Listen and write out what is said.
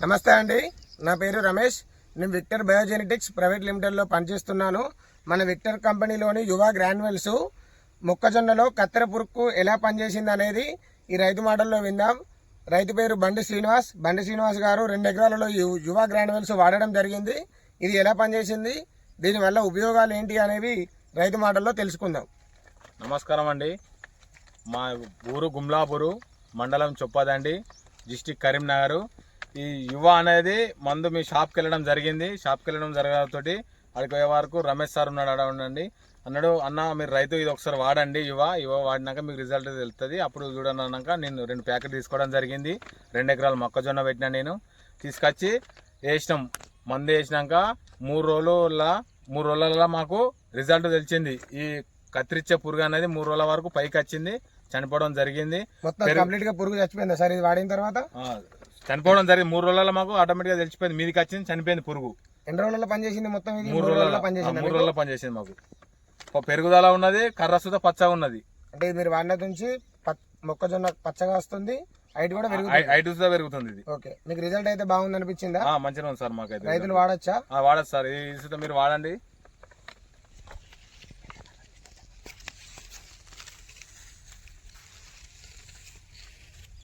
నమస్తే అండి. నా పేరు రమేష్. నేను విక్టర్ బయోజెనెటిక్స్ ప్రైవేట్ లిమిటెడ్లో పనిచేస్తున్నాను. మన విక్టర్ కంపెనీలోని యువ గ్రాన్యువల్స్ మొక్కజొన్నలో కత్తెర పురుక్కు ఎలా పనిచేసింది అనేది ఈ రైతు మాటల్లో విందాం. రైతు పేరు బండి శ్రీనివాస్. బండి శ్రీనివాస్ గారు రెండు ఎకరాలలో యు- యువ గ్రాన్యువల్స్ వాడడం జరిగింది. ఇది ఎలా పనిచేసింది? దీనివల్ల ఉపయోగాలు ఏంటి అనేవి రైతు మాటల్లో తెలుసుకుందాం. నమస్కారం అండి. మా ఊరు గుమ్లాపూరు మండలం చొప్పదండి డిస్టిక్ కరీంనగర్. ఈ యువ అనేది మందు మీ షాప్కి వెళ్ళడం జరిగింది. షాప్కి వెళ్ళడం జరగడంతోటి అక్కడికి పోయే వరకు రమేష్ సార్ ఉన్నాడు ఆడ ఉండండి. అన్నాడు అన్న మీరు రైతు ఇది ఒకసారి వాడండి యువ. యువ వాడినాక మీకు రిజల్ట్ తెలుస్తుంది అప్పుడు చూడండి అన్నాక నేను రెండు ప్యాకెట్ తీసుకోవడం జరిగింది. రెండు ఎకరాలు మొక్కజొన్న పెట్టినా నేను. తీసుకొచ్చి వేసినాం. మందు వేసినాక మూడు రోజుల మూడు రోజులలో మాకు రిజల్ట్ తెలిసింది. ఈ కత్తిరించే పురుగు అనేది మూడు రోజుల వరకు పైకి వచ్చింది. చనిపోవడం జరిగింది. కంప్లీట్గా పురుగు చచ్చిపోయిందా సార్? ఇది వాడిన తర్వాత? చనిపోవడం జరిగింది. మూడు రోజులలో మాకు ఆటోమేటిక్గా తెలిసిపోయింది. మీదికి వచ్చింది చనిపోయింది పురుగు. ఎన్ని రోజుల్లో పనిచేసింది మొత్తం ఇది? మూడు ఆ, పనిచేసింది మూడు రోజుల్లో పనిచేసింది మాకు. పెరుగుదల ఉన్నది కర్ర సుత పచ్చగా ఉన్నది. అంటే ఇది మీరు వాడిన నుంచి మొక్కజొన్న పచ్చగా వస్తుంది హైట్ కూడా పెరుగుతుంది. ఐటు సుత పెరుగుతుంది ఇది. ఓకే. మీకు రిజల్ట్ అయితే బాగుంది అనిపించిందా ఆ, మంచిగా ఉంది సార్ మాకైతే. రైతులు వాడొచ్చా? ఆ, వాడచ్చు సార్. ఈ సుత మీరు వాడండి.